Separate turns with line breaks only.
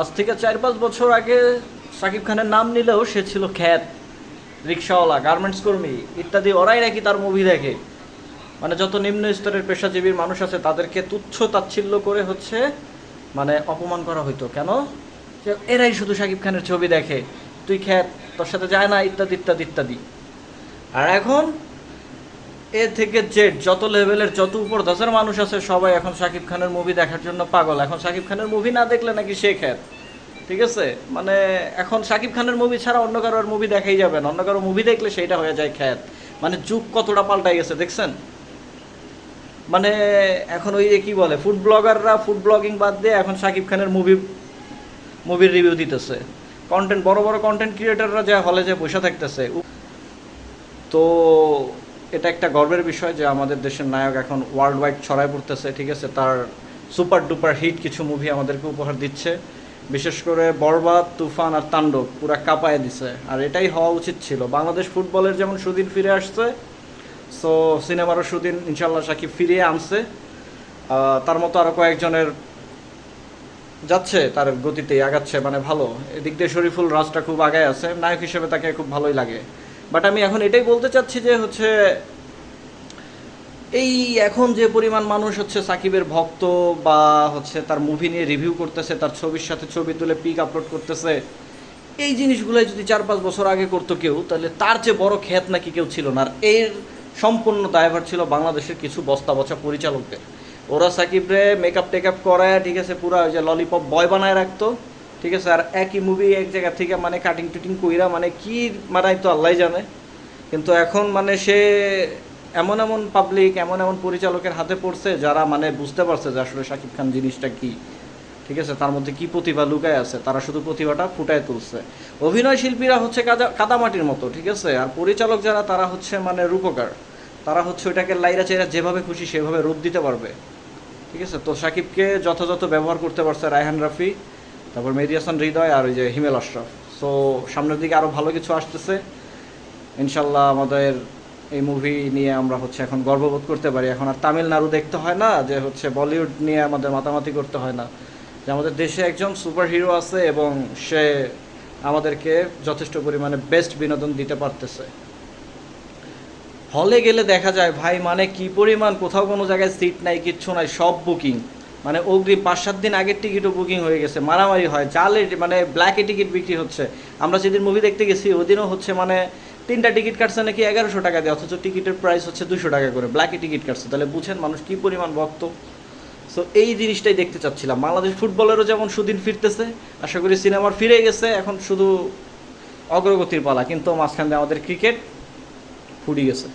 আজ থেকে চার পাঁচ বছর আগে সাকিব খানের নাম নিলেও সে ছিল খ্যাত, রিক্সাওয়ালা গার্মেন্টস কর্মী ইত্যাদি, ওরাই নাকি তার মুভি দেখে। মানে যত নিম্ন স্তরের পেশাজীবীর মানুষ আছে, তাদেরকে তুচ্ছ তাচ্ছিল্য করে হচ্ছে মানে অপমান করা হইতো। কেন? যে এরাই শুধু সাকিব খানের ছবি দেখে, তুই খ্যাত, তোর সাথে যায় না, ইত্যাদি ইত্যাদি ইত্যাদি। আর এখন এ থেকে জেড, যত লেভেলের যত উপর দশের মানুষ আছে, সবাই এখন সাকিব খানের মুভি দেখার জন্য পাগল। এখন সাকিব খানের মুভি না দেখলে নাকি সে খ্যাত। ঠিক আছে? মানে এখন সাকিব খানের মুভি ছাড়া অন্য কারোর মুভি দেখাই যাবে না। অন্য কারও মুভি দেখলে সেইটা হয়ে যায় খ্যাত। মানে যুগ কতটা পাল্টাই গেছে, দেখছেন? মানে এখন ওই যে কি বলে ফুড ব্লগাররা ফুড ব্লগিং বাদ দিয়ে এখন সাকিব খানের মুভি মুভির রিভিউ দিতেছে। কন্টেন্ট বড় বড় কন্টেন্ট ক্রিয়েটাররা যা হলে যে বসে থাকতেছে তো এটা একটা গর্বের বিষয় যে আমাদের দেশের নায়ক এখন ওয়ার্ল্ড ওয়াইড ছড়ায় পড়তেছে, ঠিক আছে? তার সুপার ডুপার হিট কিছু মুভি আমাদেরকে উপহার দিচ্ছে। বিশেষ করে বরবাদ তুফান আর তাণ্ডব, পুরা কাঁপায় দিছে। আর এটাই হওয়া উচিত ছিল। বাংলাদেশ ফুটবলের যেমন সুদিন ফিরে আসছে সো সিনেমারও সুদিন ইনশাল্লাহ সাকিব ফিরিয়ে আনছে। তার মতো আরও কয়েকজনের যাচ্ছে, তার গতিতে আগাচ্ছে মানে ভালো। এদিক দিয়ে শরীফুল রাজটা খুব আগায় আছে। নায়ক হিসেবে তাকে খুব ভালোই লাগে। বাট আমি এখন এটাই বলতে চাচ্ছি যে হচ্ছে, এই এখন যে পরিমাণ মানুষ হচ্ছে সাকিবের ভক্ত বা হচ্ছে তার মুভি নিয়ে রিভিউ করতেছে, তার ছবির সাথে ছবি তুলে পিক আপলোড করতেছে, এই জিনিসগুলো যদি চার পাঁচ বছর আগে করতো কেউ, তাহলে তার যে বড় খ্যাত নাকি কেউ ছিল না। আর এর সম্পূর্ণ দায়ভার ছিল বাংলাদেশের কিছু বস্তা বচা পরিচালকদের। ওরা সাকিবরে মেকআপ টেকআপ করায়, ঠিক আছে, পুরো ওই যে ললিপপ বয় বানায় রাখতো। ঠিক আছে, আর একই মুভি এক জায়গা থেকে মানে কাটিং টুটিং কইরা মানে কি মানায় তো আল্লাহ জানে। কিন্তু এখন মানে সে এমন এমন পাবলিক এমন এমন পরিচালকের হাতে পড়ছে যারা মানে বুঝতে পারছে যে আসলে শাকিব খান জিনিসটা কি। ঠিক আছে, তার মধ্যে কি প্রতিভা লুকায় আছে, তারা শুধু প্রতিভাটা ফুটায় তুলছে। অভিনয় শিল্পীরা হচ্ছে কাদা কাদামাটির মতো, ঠিক আছে, আর পরিচালক যারা, তারা হচ্ছে মানে রূপকার। তারা হচ্ছে ওইটাকে লাইরা চাইরা যেভাবে খুশি সেভাবে রূপ দিতে পারবে। ঠিক আছে, তো সাকিবকে যথাযথ ব্যবহার করতে পারছে রায়হান রাফি। তারপর মেহেদি হাসান হৃদয় আর ওই যে হিমেল আশরাফ। সো সামনের দিকে আরও ভালো কিছু আসতেছে। ইনশাল্লাহ আমাদের এই মুভি নিয়ে আমরা হচ্ছে এখন গর্ববোধ করতে পারি। এখন আর তামিলনাড়ু দেখতে হয় না, যে হচ্ছে বলিউড নিয়ে আমাদের মাতামাতি করতে হয় না। যে আমাদের দেশে একজন সুপার হিরো আছে এবং সে আমাদেরকে যথেষ্ট পরিমাণে বেস্ট বিনোদন দিতে পারতেছে। হলে গেলে দেখা যায়, ভাই মানে কি পরিমাণ? কোথাও কোনো জায়গায় সিট নাই, কিচ্ছু নাই, সব বুকিং মানে অগ্রিম পাঁচ, সাত দিন আগের টিকিটও বুকিং হয়ে গেছে, মারামারি হয়, জালে মানে ব্ল্যাকে টিকিট বিক্রি হচ্ছে। আমরা যেদিন মুভি দেখতে গেছি, ওদিনও হচ্ছে মানে তিনটা টিকিট কাটছে নাকি এগারোশো টাকা দিয়ে, অথচ টিকিটের প্রাইস হচ্ছে দুশো টাকা করে ব্ল্যাকে টিকিট কাটছে। তাহলে বুঝেন মানুষ কী পরিমাণ ভক্ত। সো এই জিনিসটাই দেখতে চাচ্ছিলাম। বাংলাদেশ ফুটবলেরও যেমন সুদিন ফিরতেছে, আশা করি সিনেমার ফিরে গেছে, এখন শুধু অগ্রগতির পালা, কিন্তু মাঝখান দিয়ে আমাদের ক্রিকেট ফুরিয়ে গেছে।